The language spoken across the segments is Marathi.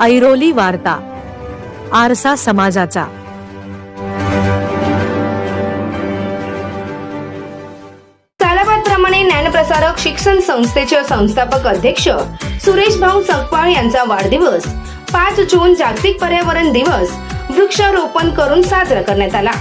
ऐरोली वार्ता आरसा समाजाचा. सालाबादप्रमाणे ज्ञानप्रसारक शिक्षण संस्थेचे संस्थापक अध्यक्ष सुरेश भाऊ सकपाळ यांचा वाढदिवस पाच जून जागतिक पर्यावरण दिवस वृक्षारोपण करून साजरा करण्यात आला.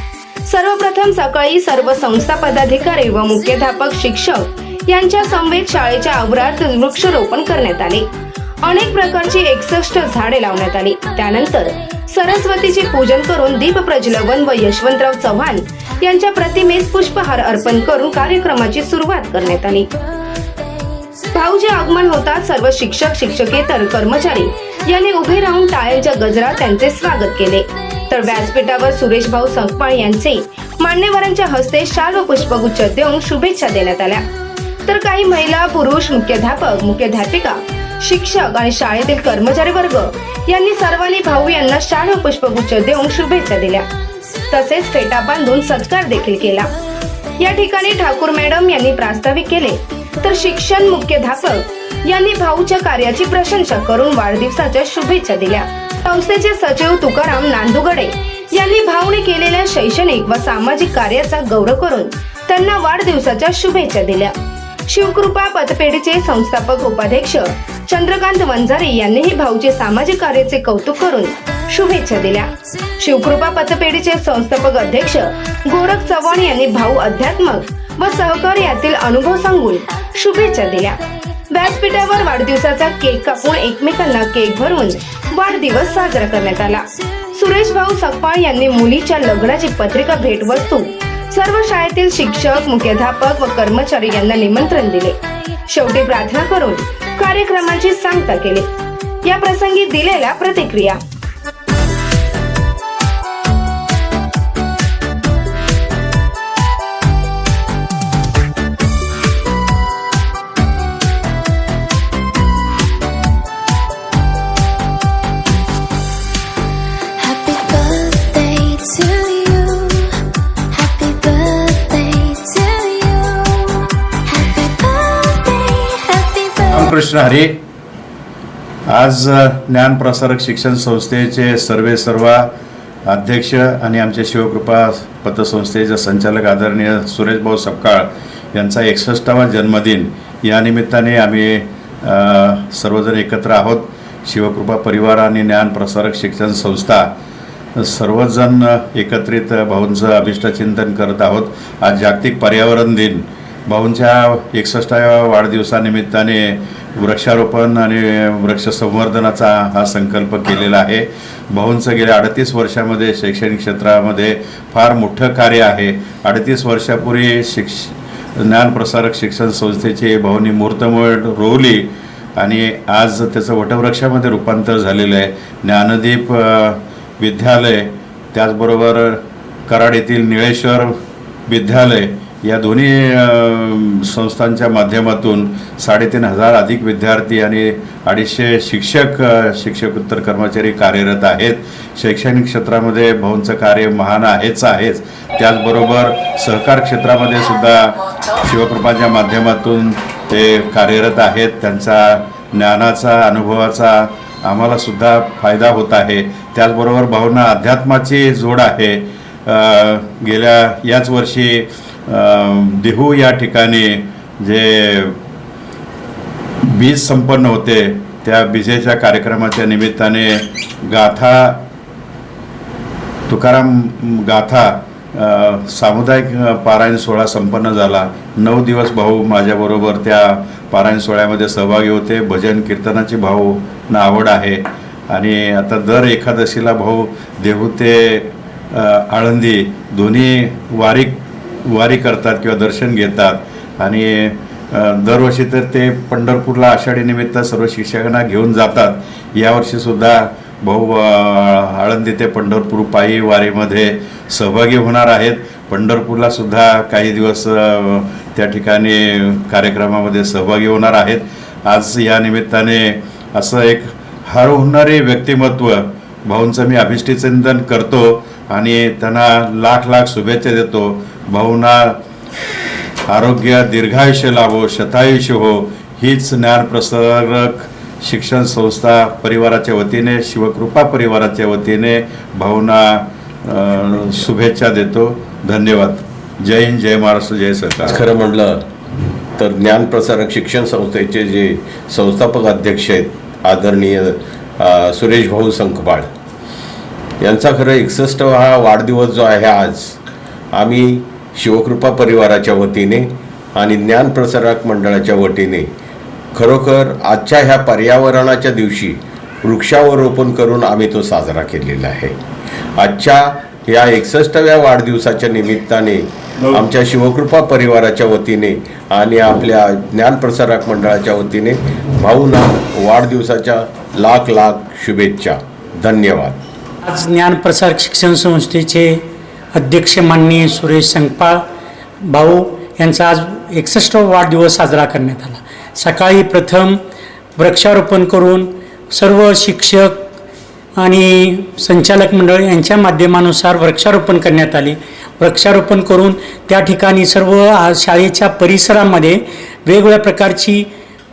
सर्वप्रथम सकाळी सर्व संस्था पदाधिकारी व मुख्याध्यापक शिक्षक यांच्या समवेत शाळेच्या आवरात वृक्षारोपण करण्यात आले. अनेक प्रकारची एकसष्ट झाडे लावण्यात आली. त्यानंतर सरस्वतीचे पूजन करून दीप प्रज्वलन व यशवंतराव चव्हाण यांच्या प्रतिमेस पुष्पहार अर्पण करून कार्यक्रमाची सुरुवात करण्यात आली. भाऊचे आगमन होताच सर्व शिक्षक शिक्षकेतर कर्मचारी यांनी उभे राहून टाळ्यांच्या गजरात त्यांचे स्वागत केले. तर व्यासपीठावर सुरेश भाऊ संकपाळ यांचे मान्यवरांच्या हस्ते शाल व पुष्पगुच्छ देऊन शुभेच्छा देण्यात आल्या. तर काही महिला पुरुष मुख्याध्यापक मुख्याध्यापिका शिक्षक आणि शाळेतील कर्मचारी वर्ग यांनी सर्वांनी भाऊ यांना शाल व पुष्पगुच्छ देऊन शुभेच्छा दिल्या. तसेच फेटा बांधून सत्कार देखील केला. या ठिकाणी ठाकूर मॅडम यांनी प्रास्ताविक केले. तर शिक्षण मुख्याध्यापक यांनी भाऊच्या कार्याची प्रशंसा करून वाढदिवसाच्या शुभेच्छा दिल्या. संस्थेचे सचिव तुकाराम नांदुगडे यांनी भाऊने केलेल्या शैक्षणिक व सामाजिक कार्याचा गौरव करून त्यांना वाढदिवसाच्या शुभेच्छा दिल्या. शिवकृपा पतपेढीचे संस्थापक उपाध्यक्ष चंद्रकांत वंजारे यांनीही भाऊचे सामाजिक कार्याचे कौतुक करून शुभेच्छा दिल्या. शिवकृपा पतपेढीचे संस्थापक अध्यक्ष गोरख चव्हाण यांनी भाऊ अध्यात्मक व सहकार्यातील अनुभव सांगून शुभेच्छा दिल्या. व्यासपीठावर वाढदिवसाचा केक कापून एकमेकांना केक भरून वाढदिवस साजरा करण्यात आला. सुरेश भाऊ सकपाळ यांनी मुलीच्या लग्नाची पत्रिका भेटवस्तू सर्व शाळेतील शिक्षक मुख्याध्यापक व कर्मचारी यांना निमंत्रण दिले. शेवटी प्रार्थना करून कार्यक्रमाची सांगता केली. या प्रसंगी दिलेल्या प्रतिक्रिया. रामकृष्ण हरी. आज ज्ञान प्रसारक शिक्षण संस्थेचे सर्वे सर्व अध्यक्ष आणि आमचे शिवकृपा पतसंस्थेचे संचालक आदरणीय सुरेशभाऊ सपकाळ यांचा एकसष्टावा जन्मदिन. या निमित्ताने आम्ही सर्वजण एकत्र आहोत. शिवकृपा परिवार आणि ज्ञानप्रसारक शिक्षण संस्था सर्वजण एकत्रित भाऊंचं अभिष्टचिंतन करत आहोत. आज जागतिक पर्यावरण दिन. भाऊंच्या एकसष्टाव्या वाढदिवसानिमित्ताने वृक्षारोपण आणि वृक्ष संवर्धनाचा हा संकल्प केलेला आहे. भाऊंचं गेल्या अडतीस वर्षामध्ये शैक्षणिक क्षेत्रामध्ये फार मोठं कार्य आहे. अडतीस वर्षापूर्वी शिक्ष ज्ञानप्रसारक शिक्षण संस्थेची भाऊनी मूर्तमूळ रोवली आणि आज त्याचं वटवृक्षामध्ये रूपांतर झालेलं आहे. ज्ञानदीप विद्यालय त्याचबरोबर कराड येथील निळेश्वर विद्यालय या दोन्ही संस्थांच्या माध्यमातून साडेतीन हजार अधिक विद्यार्थी आणि अडीचशे शिक्षक शिक्षकोत्तर कर्मचारी कार्यरत आहेत. शैक्षणिक क्षेत्रामध्ये भाऊंचं कार्य महान आहेच आहेच. त्याचबरोबर सहकार क्षेत्रामध्ये सुद्धा शिवप्रभाच्या माध्यमातून ते कार्यरत आहेत. त्यांचा ज्ञानाचा अनुभवाचा आम्हाला सुद्धा फायदा होत आहे. त्याचबरोबर भावना अध्यात्माची जोड आहे. गेल्या याच वर्षी देहू या ठिकाणी जे बीज संपन्न होते त्या बीजेच्या कार्यक्रमाच्या निमित्ताने गाथा तुकाराम गाथा सामुदायिक पारायण सोहळा संपन्न झाला. नऊ दिवस भाऊ माझ्याबरोबर त्या पारायण सोहळ्यामध्ये सहभागी होते. भजन कीर्तनाची भाऊना आवड आहे. आणि आता दर एकादशीला भाऊ देहू ते आळंदी दोन्ही वारीक वारी करतात किंवा दर्शन घेतात. आणि दरवर्षी तर ते पंढरपूरला आषाढी निमित्त सर्व शिक्षकांना घेऊन जातात. यावर्षीसुद्धा भाऊ आळंदी ते पंढरपूर पायी वारीमध्ये सहभागी होणार आहेत. पंढरपूरला सुद्धा काही दिवस त्या ठिकाणी कार्यक्रमामध्ये सहभागी होणार आहेत. आज या निमित्ताने असं एक हरवणारे व्यक्तिमत्व भाऊंचं मी अभिष्टीचिंतन करतो आणि त्यांना लाख लाख शुभेच्छा देतो. भाऊंना आरोग्य दीर्घायुष्य लाभो शतायुष्य हो हीच ज्ञानप्रसारक शिक्षण संस्था परिवाराच्या वतीने शिवकृपा परिवाराच्या वतीने भावना शुभेच्छा देतो. धन्यवाद. जय हिंद जय महाराष्ट्र जय सरकार. खरं म्हटलं तर ज्ञानप्रसारक शिक्षण संस्थेचे जे संस्थापक अध्यक्ष आहेत आदरणीय सुरेश भाऊ संखपाळ यांचा खरं एकसष्ट हा वाढदिवस जो आहे आज आम्ही शिवकृपा परिवाराच्या वतीने आणि ज्ञानप्रसारक मंडळाच्या वतीने खरोखर आजच्या ह्या पर्यावरणाच्या दिवशी वृक्षावरोपण करून आम्ही तो साजरा केलेला आहे. आजच्या या एकसष्टव्या वाढदिवसाच्या निमित्ताने आमच्या शिवकृपा परिवाराच्या वतीने आणि आपल्या ज्ञानप्रसारक मंडळाच्या वतीने भाऊंना वाढदिवसाच्या लाख लाख शुभेच्छा. धन्यवाद. आज ज्ञानप्रसार शिक्षण संस्थेचे अध्यक्ष माननीय सुरेश संगपाळ भाऊ यांचा आज एकसष्ट वाढदिवस साजरा करण्यात आला. सकाळी प्रथम वृक्षारोपण करून सर्व शिक्षक आणि संचालक मंडळ यांच्या माध्यमानुसार वृक्षारोपण करण्यात आले. वृक्षारोपण करून त्या ठिकाणी सर्व शाळेच्या परिसरामध्ये वेगवेगळ्या प्रकारची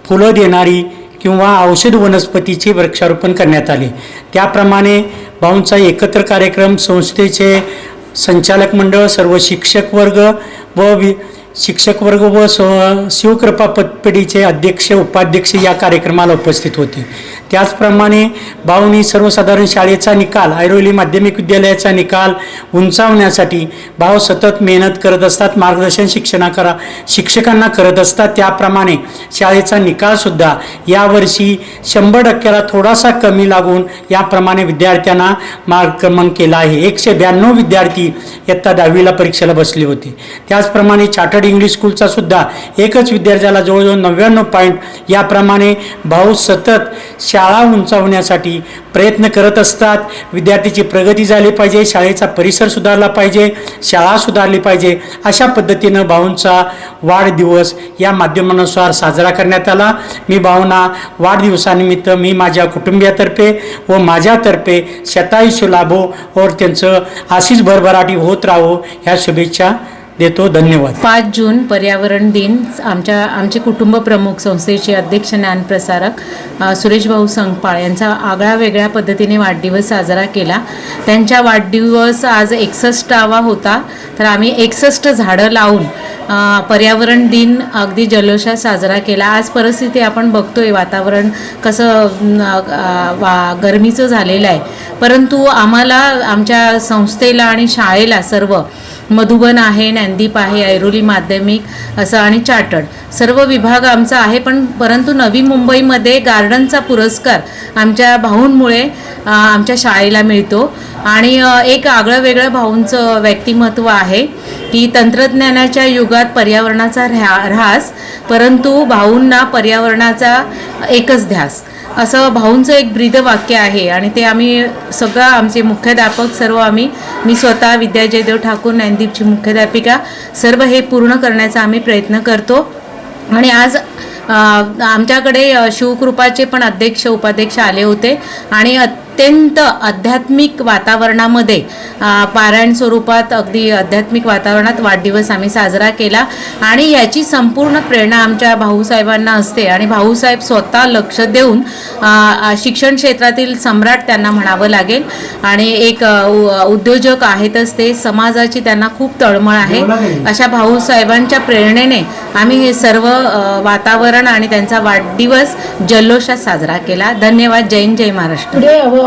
फुलं देणारी किंवा औषध वनस्पतीचे वृक्षारोपण करण्यात आले. त्याप्रमाणे भाऊंचा एकत्र कार्यक्रम संस्थेचे संचालक मंडळ सर्व शिक्षक वर्ग व वि शिक्षक वर्ग व स शिवकृपा पतपेढीचे अध्यक्ष उपाध्यक्ष या कार्यक्रमाला उपस्थित होते. त्याचप्रमाणे भाऊनी सर्वसाधारण शाळेचा निकाल ऐरोली माध्यमिक विद्यालयाचा निकाल उंचावण्यासाठी भाऊ सतत मेहनत करत असतात मार्गदर्शन शिक्षणा करा शिक्षकांना करत असतात. त्याप्रमाणे शाळेचा निकालसुद्धा यावर्षी शंभर टक्क्याला थोडासा कमी लागून याप्रमाणे विद्यार्थ्यांना मार्गक्रमण केला आहे. एकशे ब्याण्णव विद्यार्थी इयत्ता दहावीला परीक्षेला बसले होते. त्याचप्रमाणे चार्टर्ड इंग्लिश स्कूलचा सुद्धा एकच विद्यार्थ्याला जवळजवळ नव्याण्णव पॉईंट याप्रमाणे भाऊ सतत शा शाळा उंचावण्यासाठी प्रयत्न करत असतात. विद्यार्थीची प्रगती झाली पाहिजे शाळेचा परिसर सुधारला पाहिजे शाळा सुधारली पाहिजे अशा पद्धतीनं भाऊंचा वाढदिवस या माध्यमानुसार साजरा करण्यात आला. मी भाऊंना वाढदिवसानिमित्त मी माझ्या कुटुंबियातर्फे व माझ्यातर्फे शतायुष्य लाभो और त्यांचं आशीष भरभराटी होत राहो ह्या शुभेच्छा देतो. धन्यवाद. पाच जून पर्यावरण दिन. आमच्या आमचे कुटुंब प्रमुख संस्थेचे अध्यक्ष ज्ञानप्रसारक प्रसारक सुरेश भाऊ संगपाळ यांचा आगळा वेगळ्या पद्धतीने वाढदिवस साजरा केला. त्यांच्या वाढदिवस आज एकसष्टावा होता. तर आम्ही एकसष्ट झाडं लावून पर्यावरण दिन अगदी जल्लोषात साजरा केला. आज परिस्थिती आपण बघतोय. वातावरण कसं वा गरमीचं झालेलं आहे. परंतु आम्हाला आमच्या संस्थेला आणि शाळेला सर्व मधुबन आहे ज्ञानदीप आहे ऐरोली माध्यमिक असं आणि चार्टर्ड. सर्व विभाग आमचा आहे पण परंतु नवी मुंबईमध्ये गार्डनचा पुरस्कार आमच्या भाऊंमुळे आमच्या शाळेला मिळतो. आणि एक आगळं वेगळं भाऊंचं व्यक्तिमत्व आहे की तंत्रज्ञानाच्या युगात पर्यावरणाचा ऱ्हा ऱ्हास परंतु भाऊंना पर्यावरणाचा एकच ध्यास. असं भाऊंचं एक ब्रीद वाक्य आहे आणि ते आम्ही सगळं आमचे मुख्याध्यापक सर्व आम्ही मी स्वतः विद्या जयदेव ठाकूर नैनदीपची मुख्याध्यापिका सर्व हे पूर्ण करण्याचा आम्ही प्रयत्न करतो. आणि आज आमच्याकडे शिवकृपाचे पण अध्यक्ष उपाध्यक्ष आले होते. आणि अत्यंत आध्यात्मिक वातावरणामध्ये पारायण स्वरूपात अगदी आध्यात्मिक वातावरणात वाढदिवस आम्ही साजरा केला आणि याची संपूर्ण प्रेरणा आमच्या भाऊसाहेबांना असते. आणि भाऊसाहेब स्वतः लक्ष देऊन शिक्षण क्षेत्रातील सम्राट त्यांना म्हणावं लागेल. आणि एक उद्योजक आहेतच ते. समाजाची त्यांना खूप तळमळ आहे. अशा भाऊसाहेबांच्या प्रेरणेने आम्ही हे सर्व वातावरण आणि त्यांचा वाढदिवस जल्लोषात साजरा केला. धन्यवाद. जय हिंद, जय Maharashtra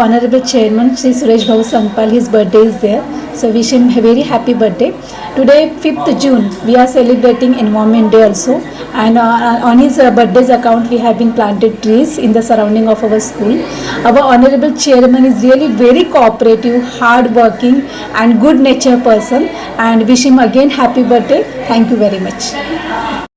Honorable Chairman, Sri Suresh Bhavu Sampal, his birthday is there. So, wish him a very happy birthday. Today, 5th June, we are celebrating Environment Day also. And uh, on his uh, birthday's account, we have been planted trees in the surrounding of our school. Our Honorable Chairman is really very cooperative, hard-working, and good nature person. And wish him again happy birthday. Thank you very much.